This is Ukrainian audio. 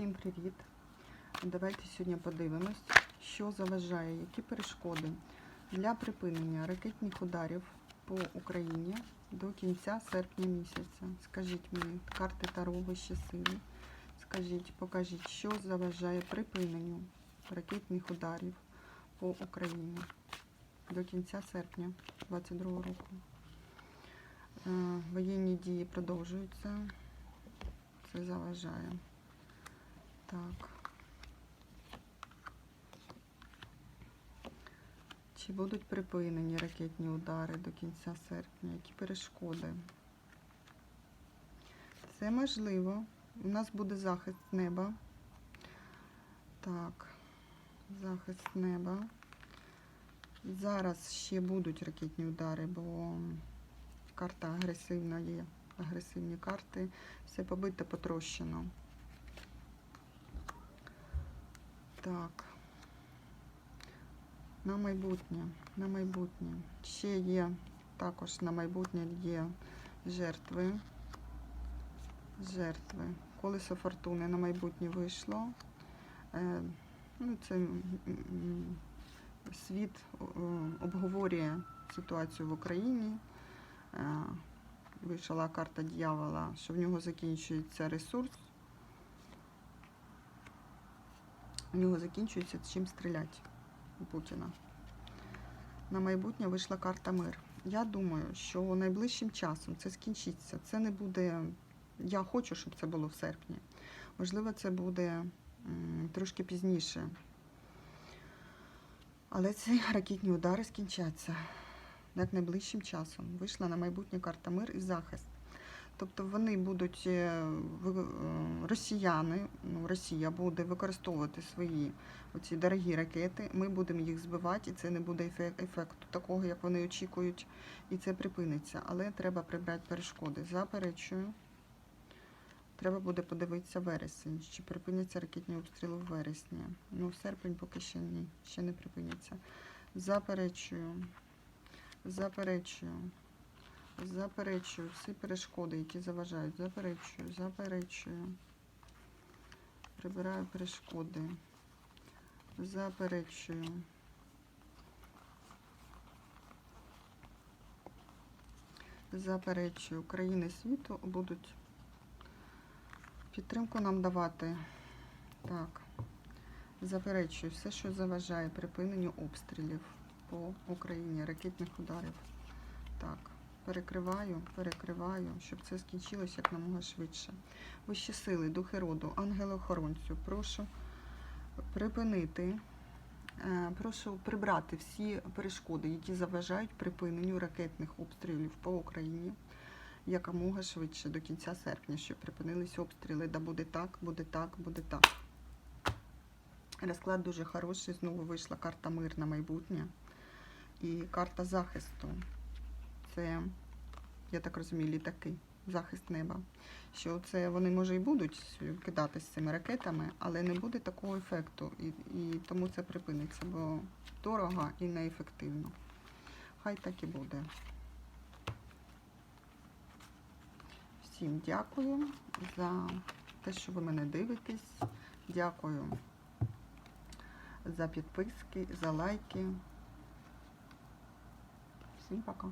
Всім привіт! Давайте сьогодні подивимось, що заважає, які перешкоди для припинення ракетних ударів по Україні до кінця серпня місяця. Скажіть мені, карти Таро вищі сили. Скажіть, покажіть, що заважає припиненню ракетних ударів по Україні до кінця серпня 2022 року. Е, Воєнні дії продовжуються. Це заважає. Так. Чи будуть припинені ракетні удари до кінця серпня? Які перешкоди? Це можливо. У нас буде захист неба. Так, захист неба. Зараз ще будуть ракетні удари, бо карта агресивна є. Агресивні карти. Все побите, потрощено. Так. На майбутнє. На майбутнє. Ще є, також на майбутнє є жертви. Жертви. Колесо фортуни на майбутнє вийшло. Е, ну, це світ обговорює ситуацію в Україні. Е, вийшла карта дьявола, що в нього закінчується ресурс. У нього закінчується чим стріляти у Путіна. На майбутнє вийшла карта мир. Я думаю, що найближчим часом це скінчиться. Це не буде. Я хочу, щоб це було в серпні. Можливо, це буде трошки пізніше. Але ці ракетні удари скінчаться як найближчим часом. Вийшла на майбутнє карта мир і захист. Тобто вони будуть, е, е, росіяни, ну, Росія буде використовувати свої оці дорогі ракети, ми будемо їх збивати, і це не буде ефекту такого, як вони очікують, і це припиниться. Але треба прибрати перешкоди. Заперечую. Треба буде подивитися вересень, чи припиняться ракетні обстріли в вересні. Ну, в серпень поки ще ні, ще не припиняться. Заперечую. Заперечую. Заперечую всі перешкоди, які заважають. Заперечую, заперечую. Прибираю перешкоди. Заперечую. Заперечую. Країни світу будуть підтримку нам давати. Так. Заперечую все, що заважає припиненню обстрілів по Україні, ракетних ударів. Так, перекриваю, перекриваю, щоб це скінчилося як намога швидше. Вищі сили, духи роду, ангели-охоронцю, прошу припинити, е, прошу прибрати всі перешкоди, які заважають припиненню ракетних обстрілів по Україні якомога швидше до кінця серпня, щоб припинилися обстріли. Да буде так, буде так, буде так. Розклад дуже хороший. Знову вийшла карта мир на майбутнє і карта захисту. Це, я так розумію, літаки, захист неба. Що це вони, може, і будуть кидатися цими ракетами, але не буде такого ефекту. І, і тому це припиниться, бо дорого і неефективно. Хай так і буде. Всім дякую за те, що ви мене дивитесь. Дякую за підписки, за лайки. Всім пока.